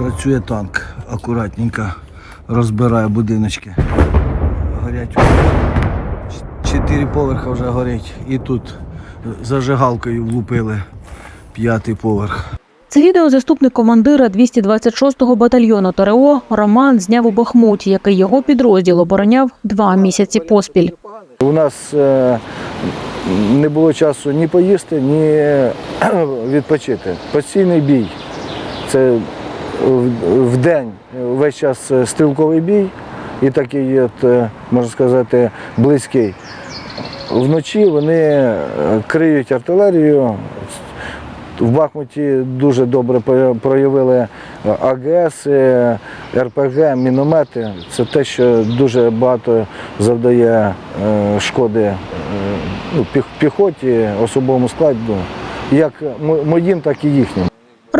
Працює танк, акуратненько розбирає будиночки. Горять. Чотири поверха вже горять. І тут зажигалкою влупили п'ятий поверх. Це відео заступник командира 226-го батальйону ТРО Роман зняв у Бахмуті, який його підрозділ обороняв два місяці поспіль. У нас е, не було часу ні поїсти, ні відпочити. Постійний бій. Це в- день весь час е, стрілковий бій і такий, от, е, можна сказати, близький. Вночі вони е, криють артилерію. В Бахмуті дуже добре проявили АГС, РПГ, міномети. Це те, що дуже багато завдає шкоди ну, піхоті, особовому складу, як моїм, так і їхнім.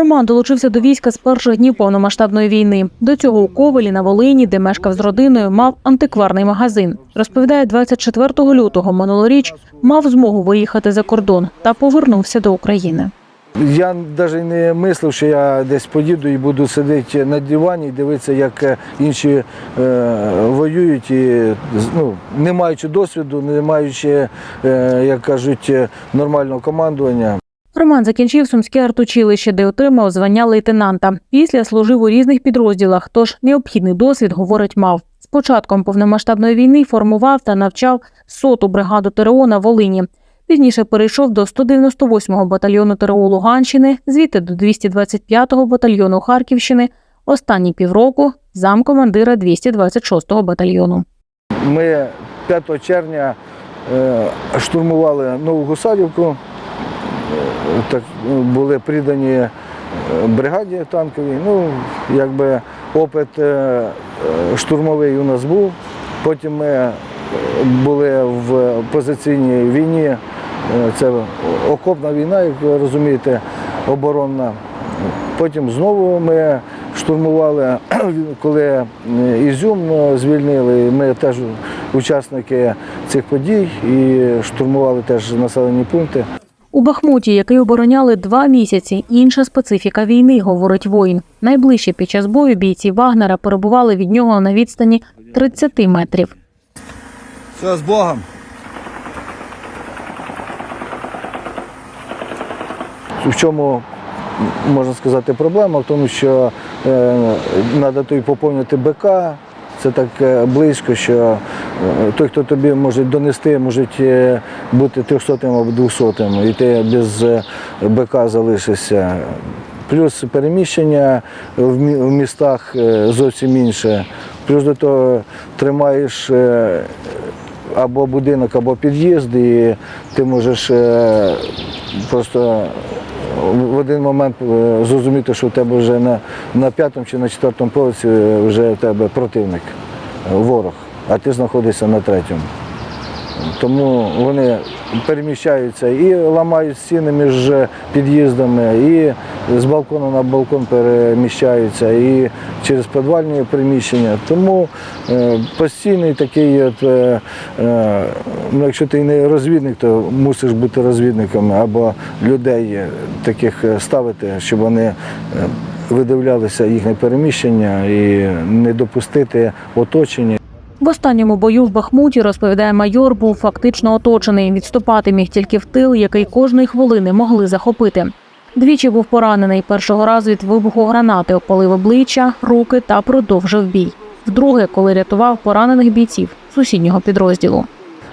Роман долучився до війська з перших днів повномасштабної війни. До цього у Ковелі на Волині, де мешкав з родиною, мав антикварний магазин. Розповідає, 24 лютого минулоріч мав змогу виїхати за кордон та повернувся до України. Я навіть не мислив, що я десь поїду і буду сидіти на дивані дивитися, як е, інші е, воюють, і, ну, не маючи досвіду, не маючи, е, як кажуть, е, нормального командування. Роман закінчив сумське артучилище, де отримав звання лейтенанта. Після служив у різних підрозділах, тож необхідний досвід, говорить, мав. З початком повномасштабної війни формував та навчав соту бригаду ТРО на Волині. Пізніше перейшов до 198-го батальйону ТРО Луганщини, звідти до 225-го батальйону Харківщини. Останні півроку замкомандира 226-го батальйону. Ми 5 червня е, штурмували Нову Гусарівку, так, ну, були придані е, бригаді танковій. Ну, якби опит е, е, штурмовий у нас був. Потім ми були в позиційній війні. Це окопна війна, як ви розумієте, оборонна. Потім знову ми штурмували, коли Ізюм звільнили. Ми теж учасники цих подій і штурмували теж населені пункти. У Бахмуті, який обороняли два місяці, інша специфіка війни, говорить воїн. Найближче під час бою бійці Вагнера перебували від нього на відстані 30 метрів. Все, з Богом. В чому можна сказати проблема? В тому, що треба той поповнити БК. Це так е, близько, що е, той, хто тобі може донести, може бути 300 або 200 і ти без е, БК залишишся. Плюс переміщення в містах е, зовсім інше. Плюс до того тримаєш е, або будинок, або під'їзд, і ти можеш просто в один момент зрозуміти, що в тебе вже на, на п'ятому чи на четвертому поверсі вже в тебе противник, ворог, а ти знаходишся на третьому. Тому вони переміщаються і ламають стіни між під'їздами, і з балкону на балкон переміщаються, і через підвальні приміщення. Тому е, постійний такий, от, е, е, ну, якщо ти не розвідник, то мусиш бути розвідником або людей таких ставити, щоб вони видивлялися їхнє переміщення і не допустити оточення. В останньому бою в Бахмуті, розповідає майор, був фактично оточений. Відступати міг тільки в тил, який кожної хвилини могли захопити. Двічі був поранений. Першого разу від вибуху гранати опалив обличчя, руки та продовжив бій. Вдруге, коли рятував поранених бійців сусіднього підрозділу.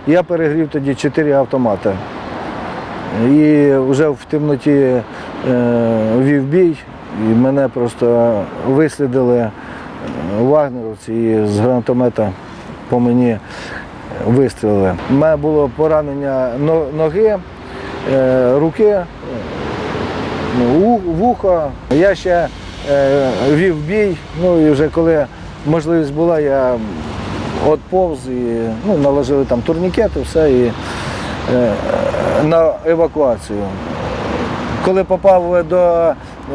Я перегрів тоді чотири автомати. І вже в темноті е, вів бій, і мене просто вислідили е, вагнеровці з гранатомета по мені вистрілили. У мене було поранення ноги, е, руки, е, вуха. Я ще е, вів бій, ну і вже коли можливість була, я отповз і ну, наложили там турнікети, все і на евакуацію. Коли попав до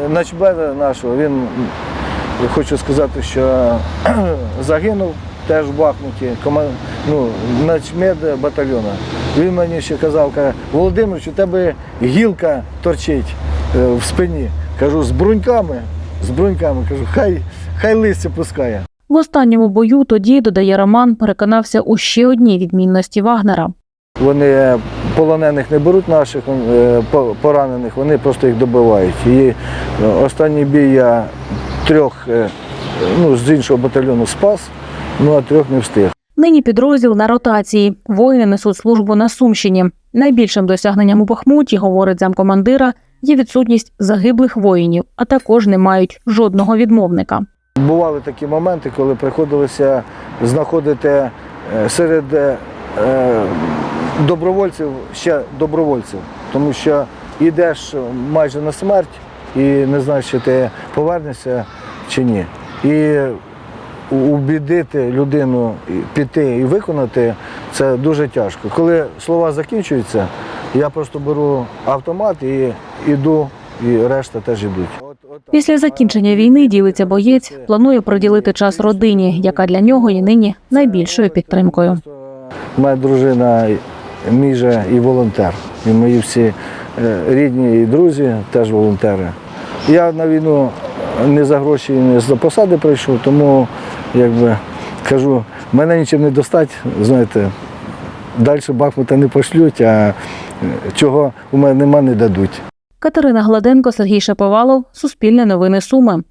начбеда нашого, він хочу сказати, що загинув теж в Бахмуті, ну, начмед батальйону. Він мені ще казав, каже, Володимир, у тебе гілка торчить е, в спині. Кажу, з бруньками, з бруньками. Кажу, хай, хай листя пускає. В останньому бою тоді, додає Роман, переконався у ще одній відмінності Вагнера. Вони полонених не беруть наших е, поранених, вони просто їх добивають. І е, останній бій я трьох ну, з іншого батальйону спас, ну а трьох не встиг. Нині підрозділ на ротації. Воїни несуть службу на Сумщині. Найбільшим досягненням у Бахмуті, говорить замкомандира, є відсутність загиблих воїнів, а також не мають жодного відмовника. Бували такі моменти, коли приходилося знаходити е, серед е, добровольців ще добровольців, тому що йдеш майже на смерть і не знаєш, чи ти повернешся чи ні. І убідити людину піти і виконати це дуже тяжко. Коли слова закінчуються, я просто беру автомат і йду, і решта теж йдуть. Після закінчення війни ділиться боєць, планує приділити час родині, яка для нього є нині найбільшою підтримкою. Моя дружина мій же і волонтер. І мої всі е, рідні і друзі теж волонтери. Я на війну не за гроші не за посади прийшов, тому якби кажу, мене нічим не достать, знаєте, далі Бахмута не пошлють, а е, чого у мене нема, не дадуть. Катерина Гладенко, Сергій Шаповалов, Суспільне новини Суми.